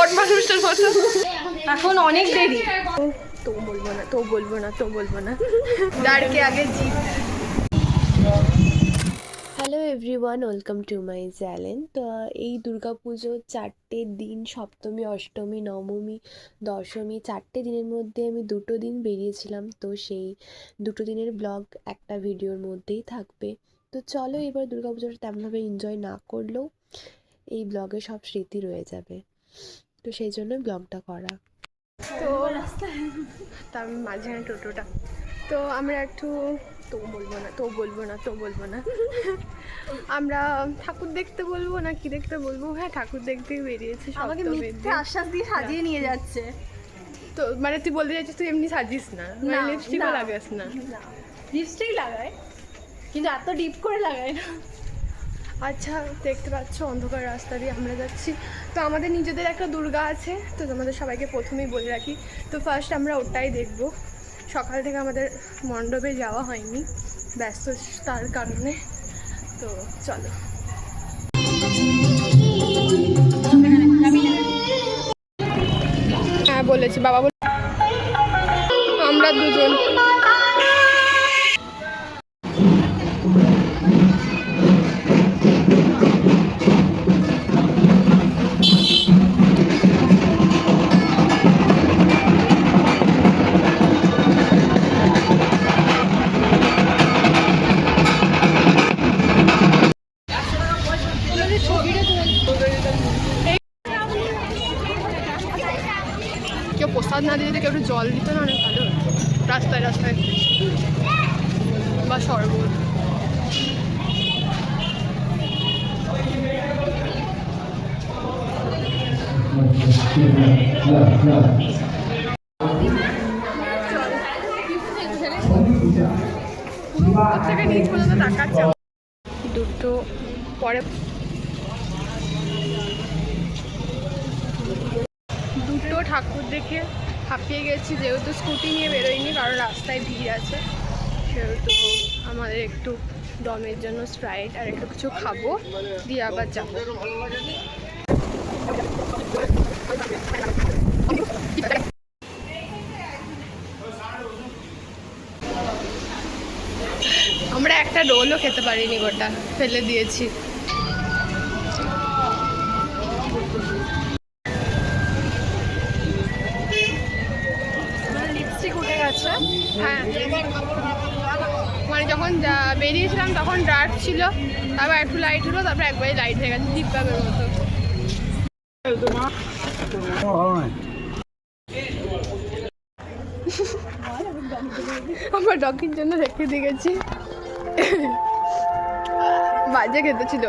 বট মানুষটার মতো এখন অনেক দেরি। তো বলব না তো বলব না তো বলব না। ডারকে আগে জিত। Hello everyone welcome to my channel তো এই দুর্গাপুজো চারটে দিন সপ্তমী অষ্টমী নবমী দশমী চারটে দিনের মধ্যে আমি দুটো দিন বেরিয়েছিলাম। তো সেই দুটো দিনের ব্লগ একটা ভিডিওর মধ্যেই থাকবে। তো চলো এবার দুর্গাপুজোটা তেমনভাবে এনজয় না করলেও এই ব্লগে সব স্মৃতি রয়ে যাবে। তো সেই জন্য ব্লগটা করা। তো তার মাঝখানে টোটোটা। তো আমরা একটু তো বলব না তো বলব না তো বলব না। আমরা ঠাকুর দেখতে বলব না কি দেখতে বলব? হ্যাঁ ঠাকুর দেখতে বেরিয়েছে আমাকে মিথ্যে আশ্বাস দিয়ে সাজিয়ে নিয়ে যাচ্ছে। তো মানে তুই বলতে চাইছিস তুই এমনি সাজিস না? মানে না, লিপস্টিকও লাগাস না? লিপস্টিক লাগায় কিন্তু এত ডিপ করে লাগায় না। আচ্ছা দেখতে পাচ্ছ, অন্ধকার রাস্তা দিয়ে আমরা যাচ্ছি। তো আমাদের নিজেদের একটা দুর্গা আছে, তো তোমাদের সবাইকে প্রথমেই বলে রাখি। তো ফার্স্ট আমরা ওটাই দেখব। সকাল থেকে আমাদের মণ্ডপে যাওয়া হয়নি ব্যস্ততার কারণে। তো চলো। হ্যাঁ বলেছি, বাবা আমরা দুজন। কেউ প্রসাদ না দিলে কেউ একটু জল দিত না অনেক ভালো। রাস্তায় রাস্তায় বা শরবত। দুটো পরে দেখে হাঁপিয়ে গেছি, যেহেতু স্কুটি নিয়ে বেরোয়নি, কারণ রাস্তায় ভিড় আছে। সেহেতু আমাদের একটু দমের জন্য স্প্রাইট আর একটু কিছু খাব, দিয়ে আবার যাব। আমরা একটা রোলও খেতে পারিনি গোটা, ফেলে দিয়েছি। বেরিয়েছিলাম তখন ডার্ক ছিল, তারপর একটু লাইট হলো, তারপর একবারে লাইট হয়ে গেছে দীপকাবের মতো। আমার ডকির জন্য রেখে দিয়ে গেছি। বাজে খেতে ছিল।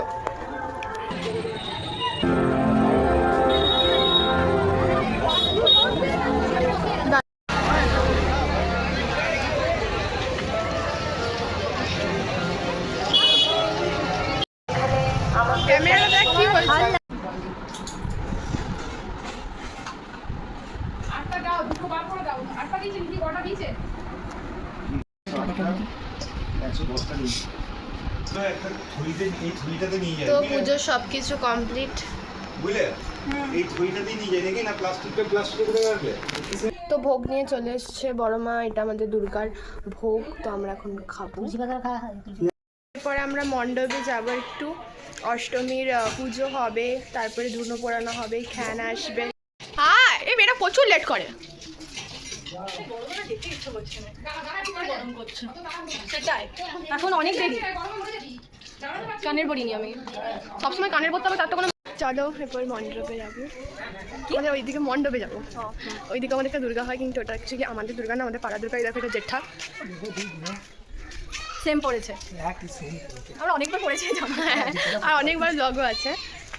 তো পুজোর সব কিছু কমপ্লিট। বুঝলে? এই থইটাতেই নিয়ে যাই নাকি না প্লাস্টিকটা প্লাস্টিকে করে রাখবে তো ভোগ নিয়ে চলে এসছে বড় মা এটা আমাদের দুর্গার ভোগ তো আমরা এখন খাব। এরপরে আমরা মণ্ডপে যাব একটু। অষ্টমীর পুজো হবে তারপরে ধুনো পোড়ানো হবে খ্যান আসবে। হ্যাঁ এই মেয়েটা প্রচুর লেট করে। সেটাই। এখন অনেক দেরি। কানের পড়িনি আমি। সবসময় কানের পড়তে হবে তার তো কোনো চলো এরপর মণ্ডপে যাব। আমাদের ওইদিকে মণ্ডপে যাব। ওইদিকে আমাদের একটা দুর্গা হয় কিন্তু ওটা অ্যাকচুয়ালি আমাদের দুর্গা না আমাদের পাড়া দুর্গা এই দেখো এটা জেঠা। সেম পড়েছে। আমরা অনেকবার পড়েছি। আর অনেকবার ব্লগও আছে।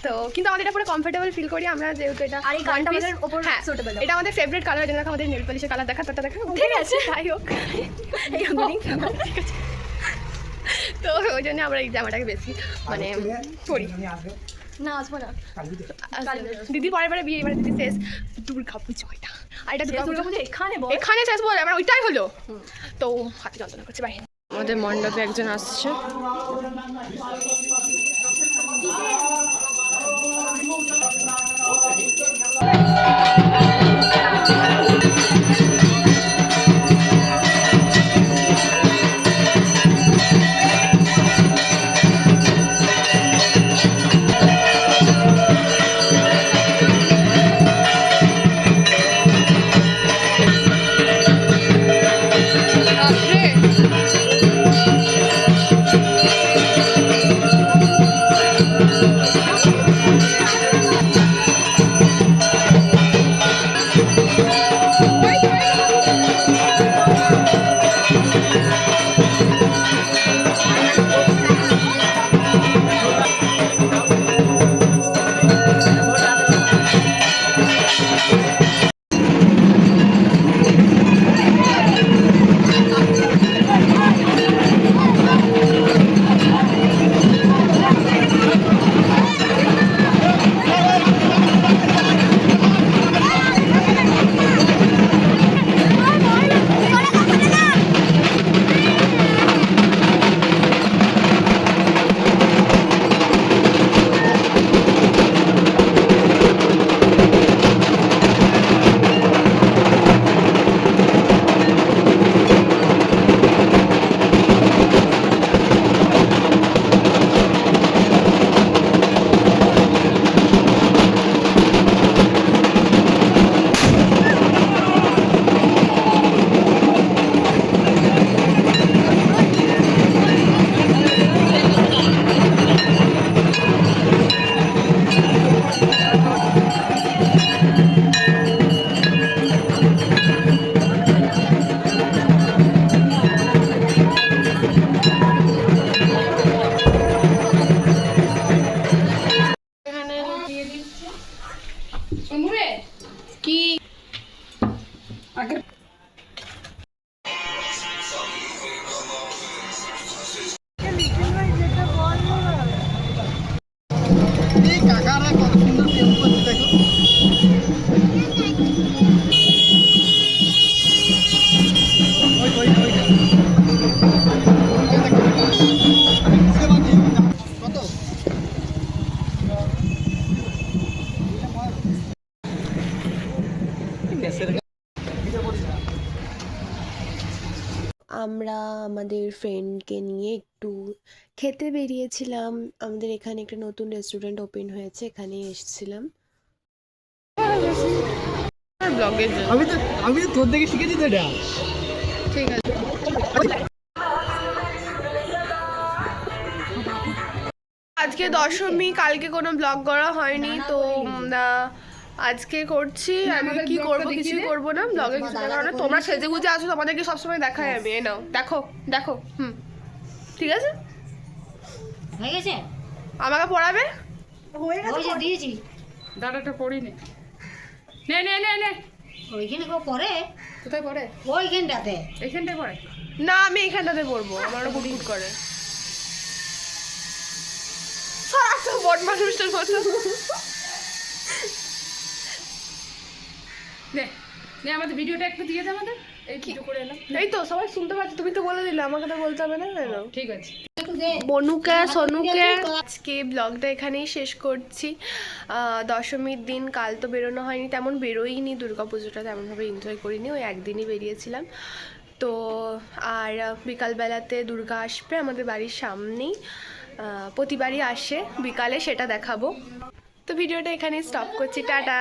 তো কিন্তু আমাদের এটা পুরো কমফোর্টেবল ফিল করি আমরা যেহেতু এটা আর এই গানটা আমাদের ওপর হ্যাঁ suitable। এটা আমাদের ফেভারিট কালার যেন আমাদের নেল পলিশের কালার দেখা তাটা দেখা। ঠিক আছে। যাই হোক। এই ঠিক আছে। তো ওই জন্য আমরা এই জামাটাকে বেশি মানে পরি। না আসব না। দিদি পরে পরে বিয়ে এবারে দিদি শেষ। দুর্গা পুজো এটা। আর এটা দুর্গা পুজো। এখানে বল। এখানে শেষ বলে আমার ওইটাই হলো। তো হাতে যন্ত্রণা করছে বাইরে। আমাদের মণ্ডপে একজন আসছে। Жи! আমরা আমাদের ফ্রেন্ডকে নিয়ে একটু খেতে বেরিয়েছিলাম। আমাদের এখানে একটা নতুন রেস্টুরেন্ট ওপেন হয়েছে এখানে এসেছিলাম। আমি তো আমি তো তোর দেখে শিখেছি তো এটা। ঠিক আছে। আজকে দশমী কালকে কোনো ব্লগ করা হয়নি তো আজকে করছি আমি কি করব কিছুই করব না ব্লগে কিছু দেখাবো না। তোমরা সেজে গুজে আছো তোমাদেরকে সবসময় দেখাই আমি এই নাও দেখো দেখো হুম। ঠিক আছে? হয়ে গেছে? আমাকে পড়াবে? ওই যে দিয়েছি। দাদাটা পড়িনি নে। নে নে নে ওইখানে কেউ পরে কোথায় পড়ে? ওইখানটাতে। এইখানটায় পড়ে? না আমি এখানটাতে পড়ব আমারও গুটগুট করে। সারা তো বট মানুষটার মতো নে নে আমাদের ভিডিওটা একটু দিয়ে দে আমাদের। এই ভিডিও করে এলাম। এই তো সবাই শুনতে পাচ্ছে তুমি তো বলে দিলে আমাকে তো বলতে হবে না ঠিক আছে। দে বনুকে সনুকে আজকে ব্লগটা এখানেই শেষ করছি। দশমীর দিন কাল তো বেরোনো হয়নি তেমন বেরোইনি দুর্গা পুজোটা তেমনভাবে এনজয় করিনি ওই একদিনই বেরিয়েছিলাম। তো আর বিকালবেলাতে দুর্গা আসবে আমাদের বাড়ির সামনেই। প্রতিবারই আসে বিকালে সেটা দেখাবো। তো ভিডিওটা এখানেই স্টপ করছি টাটা।